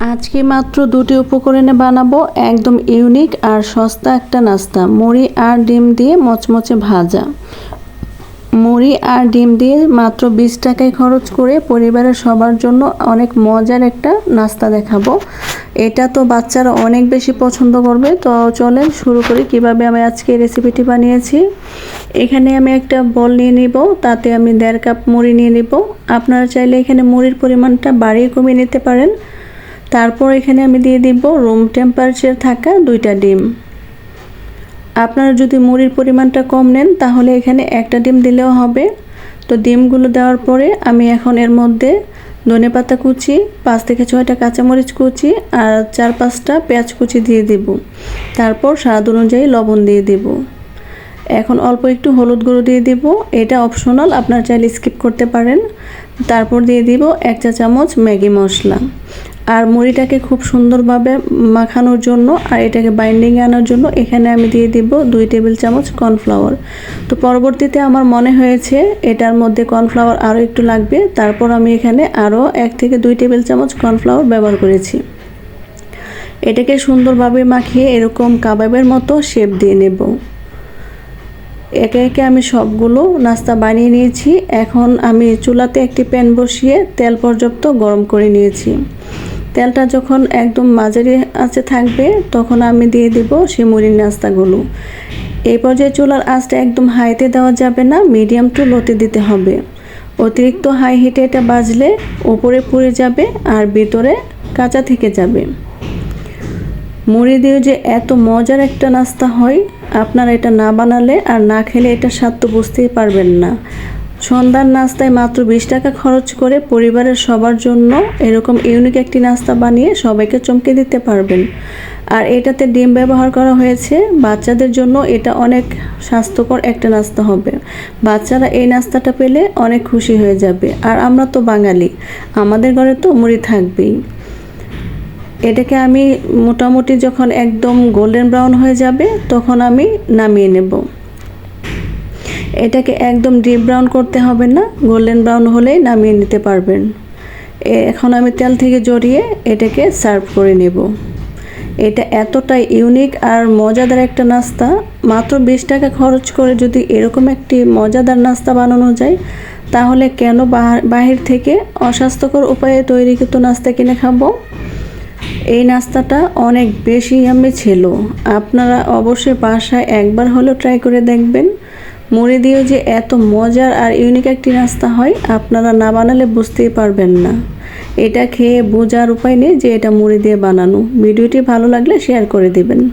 আজকে মাত্র দুটি উপকরণে বানাবো, একদম ইউনিক আর সস্তা একটা নাস্তা। মুড়ি আর ডিম দিয়ে মচমচে ভাজা। মুড়ি আর ডিম দিয়ে মাত্র বিশ টাকায় খরচ করে পরিবারের সবার জন্য অনেক মজার একটা নাস্তা দেখাবো। এটা তো বাচ্চারা অনেক বেশি পছন্দ করবে। তো চলেন শুরু করি কীভাবে আমি আজকে রেসিপিটি বানিয়েছি। এখানে আমি একটা বল নিয়ে নিব, তাতে আমি দেড় কাপ মুড়ি নিয়ে নিব। আপনারা চাইলে এখানে মুড়ির পরিমাণটা বাড়িয়ে কমিয়ে নিতে পারেন। তারপর এখানে আমি দিয়ে দিব রুম টেম্পারেচার থাকা দুইটা ডিম। আপনারা যদি মুড়ির পরিমাণটা কম নেন, তাহলে এখানে একটা ডিম দিলেও হবে। তো ডিমগুলো দেওয়ার পরে আমি এখন এর মধ্যে ধনে পাতা কুচি, পাঁচ থেকে ছয়টা কাঁচামরিচ কুচি আর চার পাঁচটা পেঁয়াজ কুচি দিয়ে দিব। তারপর স্বাদ অনুযায়ী লবণ দিয়ে দিব। এখন অল্প একটু হলুদ গুঁড়ো দিয়ে দিব। এটা অপশনাল আপনার চাইলে স্কিপ করতে পারেন। তারপর দিয়ে দিব এক চা চামচ ম্যাগি মশলা। আর মুড়িটাকে খুব সুন্দরভাবে মাখানোর জন্য আর এটাকে বাইন্ডিংয়ে আনার জন্য এখানে আমি দিয়ে দিব দুই টেবিল চামচ কর্নফ্লাওয়ার তো পরবর্তীতে আমার মনে হয়েছে এটার মধ্যে কর্নফ্লাওয়ার আরও একটু লাগবে, তারপর আমি এখানে আরও এক থেকে দুই টেবিল চামচ কর্নফ্লাওয়ার ব্যবহার করেছি। এটাকে সুন্দরভাবে মাখিয়ে এরকম কাবাবের মতো শেপ দিয়ে নেব। একে একে আমি সবগুলো নাস্তা বানিয়ে নিয়েছি। এখন আমি চুলাতে একটি প্যান বসিয়ে তেল পর্যাপ্ত গরম করে নিয়েছি। তেলটা যখন একদম মাঝারি আঁচে থাকবে, তখন আমি দিয়ে দিব শিমুরির নাস্তাগুলো। এই পর্যায়ে চুলার আঁচটা একদম হাইতে দেওয়া যাবে না, মিডিয়াম টু লোতে দিতে হবে। অতিরিক্ত হাই হিটে এটা বাজলে ওপরে পুড়ে যাবে আর ভেতরে কাঁচা থেকে যাবে। মুড়ি দিয়ে যে এত মজার একটা নাস্তা হয়, আপনারা এটা না বানালে আর না খেলে এটা স্বাদ তো বুঝতেই পারবেন না। সন্ধ্যার নাস্তায় মাত্র বিশ টাকা খরচ করে পরিবারের সবার জন্য এরকম ইউনিক একটি নাস্তা বানিয়ে সবাইকে চমকে দিতে পারবেন। আর এটাতে ডিম ব্যবহার করা হয়েছে। বাচ্চাদের জন্য এটা অনেক স্বাস্থ্যকর একটা নাস্তা হবে। বাচ্চারা এই নাস্তাটা পেলে অনেক খুশি হয়ে যাবে। আর আমরা তো বাঙালি। আমাদের ঘরে তো মুড়ি থাকবেই। এটাকে আমি মোটামুটি যখন একদম গোল্ডেন ব্রাউন হয়ে যাবে, তখন আমি নামিয়ে নেব। এটাকে একদম ডিপ ব্রাউন করতে হবে না গোল্ডেন ব্রাউন হলেই নামিয়ে নিতে পারবেন। এখন আমি তেল থেকে জড়িয়ে এটাকে সার্ভ করে নেব। এটা এতটাই ইউনিক আর মজাদার একটা নাস্তা, মাত্র বিশ টাকা খরচ করে যদি এরকম একটি মজাদার নাস্তা বানানো যায়, তাহলে কেন বাহির থেকে অস্বাস্থ্যকর উপায়ে তৈরিকৃত নাস্তা কিনে খাব? এই নাস্তাটা অনেক বেশি আমি ছিল। আপনারা অবশ্যই বাসায় একবার হলেও ট্রাই করে দেখবেন। মুড়ি দিয়ে যে এত মজার আর ইউনিক একটি নাস্তা হয়, আপনারা না বানালে বুঝতেই পারবেন না। এটা খেয়ে বোঝার উপায় নেই যে এটা মুড়ি দিয়ে বানানো। ভিডিওটি ভালো লাগলে শেয়ার করে দেবেন।